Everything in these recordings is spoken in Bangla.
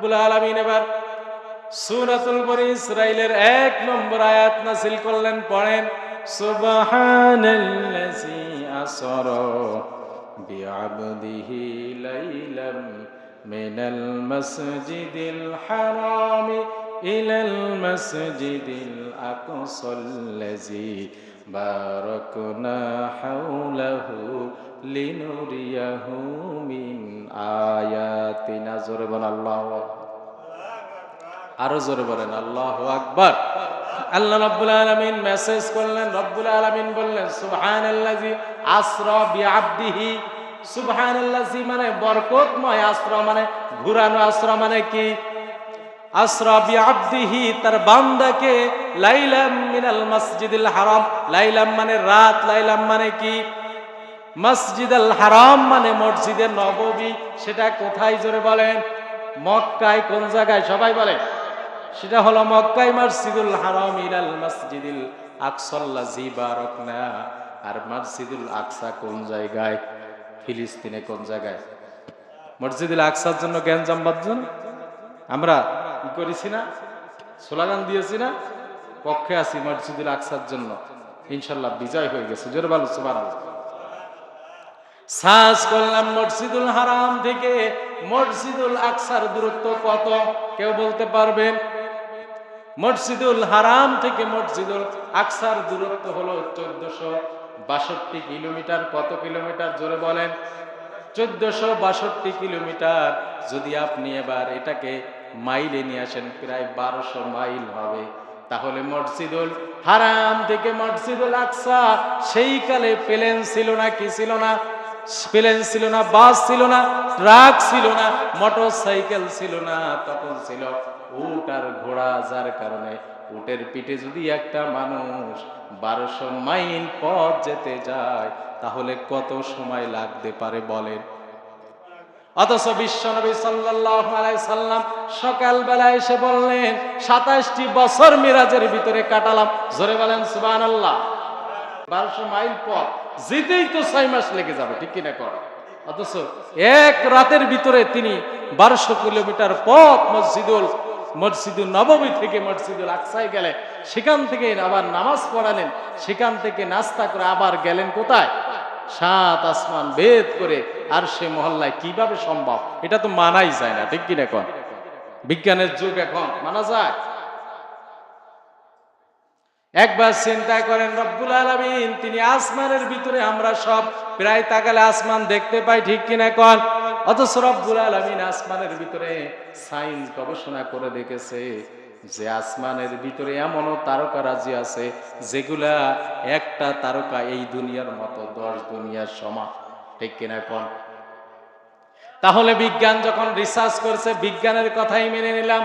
রব্বুল আলামিন এবার সূরাতুল বনি ইসরাইলের এক নম্বর আয়াত নাযিল করলেন, পড়েন, সুবহানাল্লাযী আসরা বিআবদিহি লাইলাম মিনাল মাসজিদিল হারামি ইলাল মাসজিদিল আকসাল্লাযী বারাকনা হাওলাহু লিনুরিয়াহু মিন আয়াতিনা। জোরে আল্লাহু আরও জোরে বলেন আল্লাহ আকবার। আল্লাহ রাব্বুল আলামিন মেসেজ করলেন, রব্বুল আলামিন বললেন সুবহানাল্লাযী আসরা বিআবদিহি। মানে বরকতময় আসরা মানে ঘুরানো আসরা মানে কি? আসরা বিআবদিহি, তার বান্দাকে লাইলাম লাইলাম মানে রাত, লাইলাম মানে কি? মসজিদ আল হারাম মানে মসজিদে নববী, সেটা কোথায় জোরে বলেন? মক্কায় কোন জায়গায়? সবাই বলে। সেটা হলো মক্কায় মসজিদুল হারাম ইলাল মসজিদুল আকসাল্লা জিবারকনা আর মসজিদুল আকসা কোন জায়গায়? ফিলিস্তিনে কোন জায়গায়? মসজিদুল আকসার জন্য জ্ঞানজাম বাঁধজন আমরা কি করেছি না? স্লোগান দিয়েছি না? পক্ষে আছি মসজিদুল আকসার জন্য। ইনশাল্লাহ বিজয় হয়ে গেছে। জোরে ভালো সুবহানাল্লাহ। সার্চ করলাম মসজিদুল হারাম থেকে। মসজিদুল আকসার দূরত্ব কত? কেউ বলতে পারবেন মসজিদুল হারাম থেকে মসজিদুল আকসার দূরত্ব হলো চোদ্দশো বাষট্টি কিলোমিটার। কত কিলোমিটার? জোরে বলেন। চোদ্দশো বাষট্টি কিলোমিটার। যদি আপনি এবার এটাকে মাইলে নিয়ে আসেন, প্রায় বারোশো মাইল হবে। তাহলে মসজিদুল হারাম থেকে মসজিদুল আকসা সেই কালে প্লেন ছিল না, কি ছিল না? প্লেন ছিল না, বাস ছিল না, ট্রাক ছিল না মোটর সাইকেল ছিল না, তখন ছিল উট আর ঘোড়া, যার কারণে উটের পিঠে যদি একটা মানুষ বারোশো মাইল পথ যেতে যায়, তাহলে কত সময় লাগতে পারে বলেন? অথচ বিশ্বনবী সাল্লাম সকালবেলা এসে বললেন, সাতাশটি বছর মিরাজের ভিতরে কাটালাম। জোরে বলেন সুবহানাল্লাহ। বারোশো মাইল পথ। যেতেই তো ছয় মাস লেগে যাবে, ঠিক কিনা কর অথচ এক রাতের ভিতরে তিনি বারোশো কিলোমিটার পথ মসজিদুল মসজিদুল নবমী থেকে মসজিদুল আকসায় গেলেন। সেখান থেকে আবার নামাজ পড়ালেন। সেখান থেকে নাস্তা করে আবার গেলেন কোথায়? সাত আসমান বেদ করে আর সে মহল্লায় কীভাবে সম্ভব? এটা তো মানাই যায় না, ঠিক কিনা এখন বিজ্ঞানের যুগ এখন, মানা যায়? একবার চিন্তা করেন, রব্বুল আলমিন, তিনি আসমানের ভিতরে আমরা সব প্রায় তাকালে আসমান দেখতে পাই, ঠিক কিনা কন? অথচ রব্বুল আলমিন আসমানের ভিতরে সায়েন্স গবেষণা করে দেখেছে যে আসমানের ভিতরে এমনও তারকা রাজি আছে, যেগুলা একটা তারকা এই দুনিয়ার মতো দশ দুনিয়ার সমান, ঠিক কিনা কন? তাহলে বিজ্ঞান যখন রিসার্চ করছে, বিজ্ঞানের কথাই মেনে নিলাম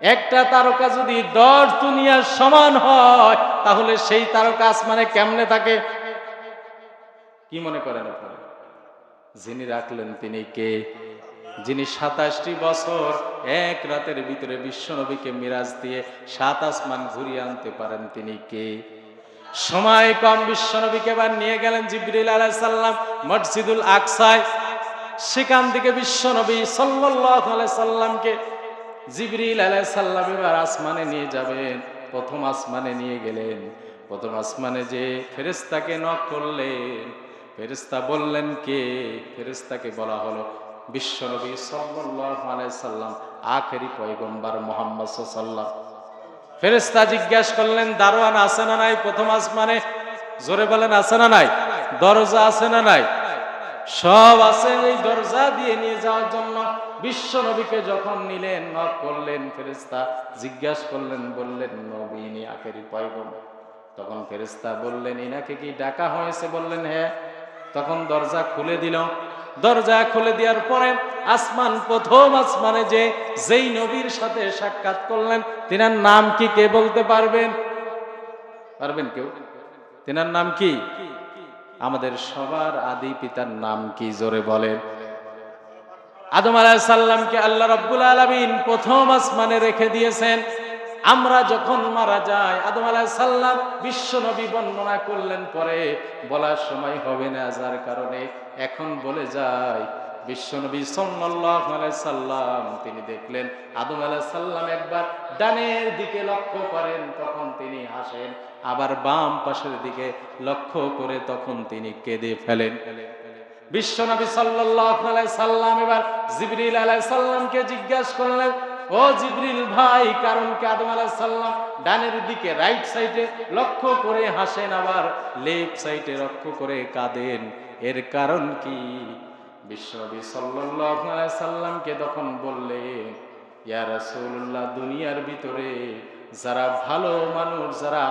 একটা তারকা যদি দশ দুনিয়ার সমান হয়, তাহলে সেই তারকা আসমানে কেমনে থাকে? কি মনে করেন যিনি রাখলেন তিনি কে? যিনি সাতাশটি বছর এক রাতের ভিতরে বিশ্বনবীকে মিরাজ দিয়ে সাত আসমান ঘুরিয়ে আনতে পারেন তিনি কে? সময় কম বিশ্বনবীকে এবার নিয়ে গেলেন জিবরিল আলাইসাল্লাম মসজিদুল আকসায়। সেখান থেকে বিশ্বনবী সাল্লাল্লাহু আলাইহি সাল্লামকে জিবরিল আলাইহিস সাল্লাম এবার আসমানে নিয়ে যাবেন। প্রথম আসমানে নিয়ে গেলেন। প্রথম আসমানে যে ফেরেশতাকে নক করলেন, ফেরেশতা বললেন কে? ফেরেশতাকে বলা হলো বিশ্বনবী আলাইহি সাল্লাম, আখেরি পয়গম্বর মোহাম্মদ সাল্লাম। ফেরেশতা জিজ্ঞাসা করলেন, দারোয়ান আছে না নাই প্রথম আসমানে? জোরে বলেন, আছে না নাই? দরজা আছে না নাই? সব আছে এই দরজা দিয়ে নিয়ে যাওয়ার জন্য। বিশ্ব নবীকে যখন নিলেন, নক করলেন ফেরেস্তা জিজ্ঞাসা করলেন, বললেন, নবী ইনি আখেরি পয়গম তখন ফেরেস্তা বললেন, ইনাকে কি ডাকা হয়েছে? বললেন হ্যাঁ তখন দরজা খুলে দিল। দরজা খুলে দেওয়ার পরে আসমান, প্রথম আসমানে যে, যেই নবীর সাথে সাক্ষাৎ করলেন, তিনার নাম কি কে বলতে পারবেন? পারবেন কেউ? তিনার নাম কি? আমাদের সবার আদি পিতার নাম কি জোরে বলেন? আদম আলাহিসাল্লামকে আল্লাহ রব্বুল আলমিন প্রথম আসমানে রেখে দিয়েছেন। আমরা যখন মারা যাই, আদম আলাহিসাল্লাম বিশ্ব নবী বর্ণনা করলেন পরে, বলার সময় হবে না যার কারণে, এখন বলে যায় বিশ্বনবী সাল্লাম, তিনি দেখলেন আদম সালাম একবার ডানের দিকে লক্ষ্য করেন, তখন তিনি হাসেন। আবার বাম পাশের দিকে লক্ষ্য করে তখন তিনি কেঁদে ফেলেন। বিশ্বনবী আলাইহি সাল্লাম এবার জিবরিল আলাইহিস সালামকে জিজ্ঞাসা করলেন, ও জিবরিল ভাই, কারণ কি আদম আলাইহিস সালাম ডানের দিকে রাইট সাইডে লক্ষ্য করে হাসেন, আবার লেফট সাইডে লক্ষ্য করে কাঁদেন? এর কারণ কি? বিশ্বনবী সাল্লামকে তখন বললেন ইয়া রাসূলুল্লাহ, দুনিয়ার ভিতরে যারা ভালো মানুষ, যারা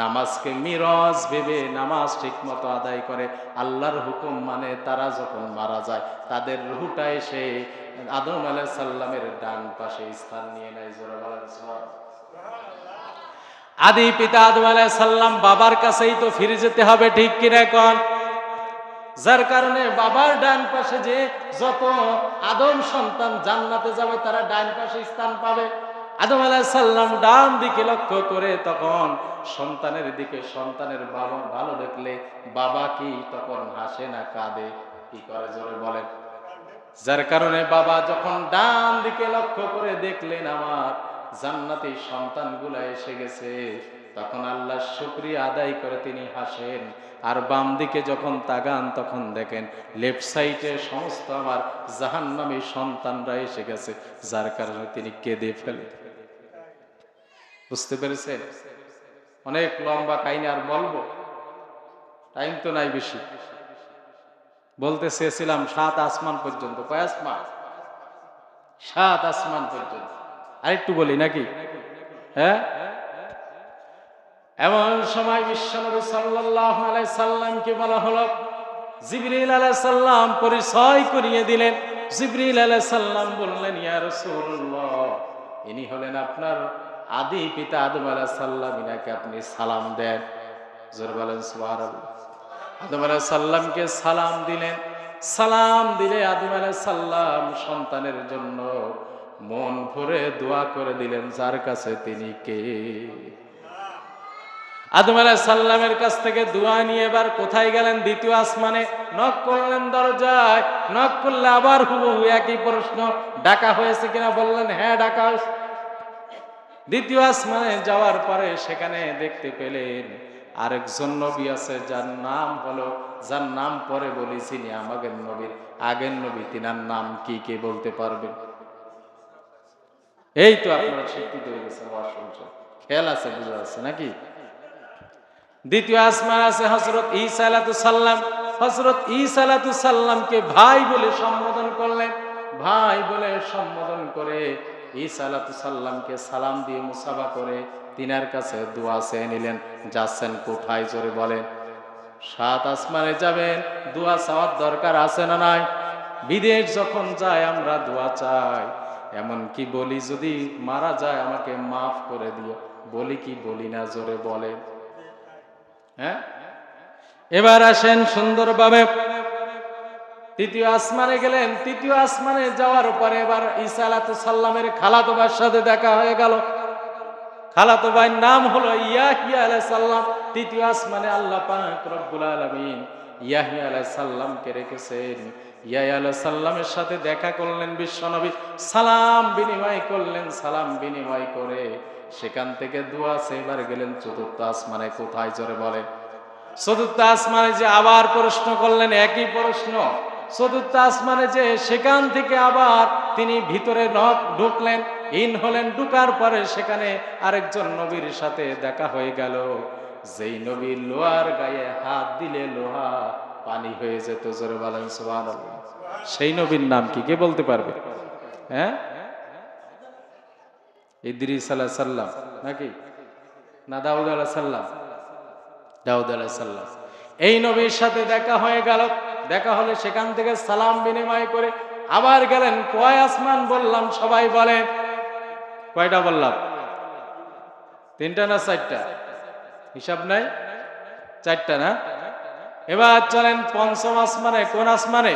নামাজকে মিরাজ ভেবে নামাজ ঠিকমতো আদায় করে, আল্লাহর হুকুম মানে তারা যখন মারা যায়, তাদের রুহুটা এসে আদম আলাইহিস সালামের ডান পাশে স্থান নিয়ে নেয় আদি পিতা আদম আলাইহিস সালাম বাবার কাছেই তো ফিরে যেতে হবে, ঠিক কিনা কোন? যার কারণে বাবার ডান পাশে যে যত আদম সন্তান জান্নাতে যাবে, তারা ডান পাশে স্থান পাবে। আদম সাল্লাম ডান দিকে লক্ষ্য করে তখন সন্তানের দিকে, সন্তানের বাবা ভালো দেখলে বাবা কি তখন হাসে না কাঁদে? কি করে জোরে বলেন? যার কারণে বাবা যখন ডান দিকে লক্ষ্য করে দেখলেন, আমার জান্নাতি সন্তানগুলা এসে গেছে। তখন আল্লাহ শুক্রিয়া আদায় করে তিনি হাসেন। আর বাম দিকে যখন তাগান তখন দেখেন লেফট সাইডে সমস্ত আমার জাহান্নামী সন্তানরা এসে গেছে, যার কারণে তিনি কেঁদে ফেলে। বুঝতে পেরেছেন? অনেক লম্বা কাহিনী আর বলব। টাইম তো নাই বেশি। বলতে চেয়েছিলাম, সাত আসমান পর্যন্ত। কয় আসমান? সাত আসমান পর্যন্ত। আরেকটু বলি নাকি? হ্যাঁ? এমন সময় বিশ্বনবী সাল্লাল্লাহু আলাইহি সাল্লামকে বলা হলো, জিবরিল আলাইহিস সালাম পরিচয় করিয়ে দিলেন। জিবরিল আলাইহিস সালাম বললেন, ইয়া রাসূলুল্লাহ, ইনি হলেন আপনার আদি পিতা আদম আলাইহিস সালাম, ইনাকে আপনি সালাম দেন। জোর বলেন আদম আলাইহিস সালামকে সালাম দিলেন। সালাম দিলে আদম আলাইহিস সালাম সন্তানের জন্য মন ভরে দোয়া করে দিলেন, যার কাছে তিনি কে? আদম আলাহ সাল্লামের কাছ থেকে দোয়া নিয়ে এবার কোথায় গেলেন? দ্বিতীয় আসমানে। নক করলেন দরজায় নক করলে আবার হুবহু একই প্রশ্ন, ডাকা হয়েছে কিনা বললেন হ্যাঁ ডাকা। দ্বিতীয় আসমানে যাওয়ার পরে সেখানে দেখতে পেলেন আরেকজন নবী আছে, যার নাম হলো, যার নাম পরে বলেছিনি আমাদের নবীর, আগের নবী, তিনার নাম কি, কে বলতে পারবেন এই তো আপনারা শিক্ষিত হয়ে শুনছেন খেয়াল আছে, বুঝা আছে নাকি? দ্বিতীয় আসমান আছে হজরত ইসালাতু সাল্লাম হজরত ইসালাতু সাল্লামকে ভাই বলে সম্বোধন করলেন। ভাই বলে সম্বোধন করে ইসালাতু সাল্লামকে সালাম দিয়ে মুসাফা করে তিনার কাছে দোয়া চেয়ে নিলেন। যাচ্ছেন কোথায় জোরে বলেন। সাত আসমানে যাবেন, দোয়া চাওয়ার দরকার আছে না নাই? বিদেশ যখন যায় আমরা দোয়া চাই। এমন কি বলি যদি মারা যায় আমাকে মাফ করে দিও। বলি কি বলি না জোরে বলেন। হ্যাঁ? এবার আসেন সুন্দরভাবে। তৃতীয় আসমানে গেলেন। তৃতীয় আসমানে যাওয়ার পরে এবার ইসালাতু সাল্লামের খালাতো ভাইয়ের সাথে দেখা হয়ে গেল। খালাতো ভাইয়ের নাম হলো ইয়াহিয়া আলাইহিস সাল্লাম তৃতীয় আসমানে আল্লাহ পাক রব্বুল আলামিন ইয়াহিয়া আলাইহিস সাল্লামকে রেখেছেন। ইয়াহিয়া সাল্লামের সাথে দেখা করলেন বিশ্বনবী। সালাম বিনিময় করলেন। সালাম বিনিময় করে সেখান থেকে দোয়া এবার গেলেন চতুর্থ আসমানে, কোথায় জোরে বলে? চতুর্থ আসমানে যে আবার প্রশ্ন করলেন, একই প্রশ্ন। চতুর্থ আসমানে যে সেখান থেকে আবার তিনি ভিতরে নখ ঢুকলেন ইন হলেন, ঢুকার পরে সেখানে আরেকজন নবীর সাথে দেখা হয়ে গেল। যেই নবীর লোহার গায়ে হাত দিলে লোহা পানি হয়ে যেত, জোরে বলেন সুবহানাল্লাহ। সেই নবীর নাম কি? কে বলতে পারবে? হ্যাঁ? ইদ্রিস আলাহ সাল্লাম নাকি? না, দাউদ আলাহ সাল্লাম দাউদ আলাহ সাল্লাম এই নবীর সাথে দেখা হয়ে গেল। দেখা হলে সেখান থেকে সালাম বিনিময় করে আবার গেলেন। কয় আসমান বললাম, সবাই বলে কয়টা বললাম? তিনটা না চারটা? হিসাব নাই? চারটা না? এবার চলেন পঞ্চম আসমানে, কোন আসমানে?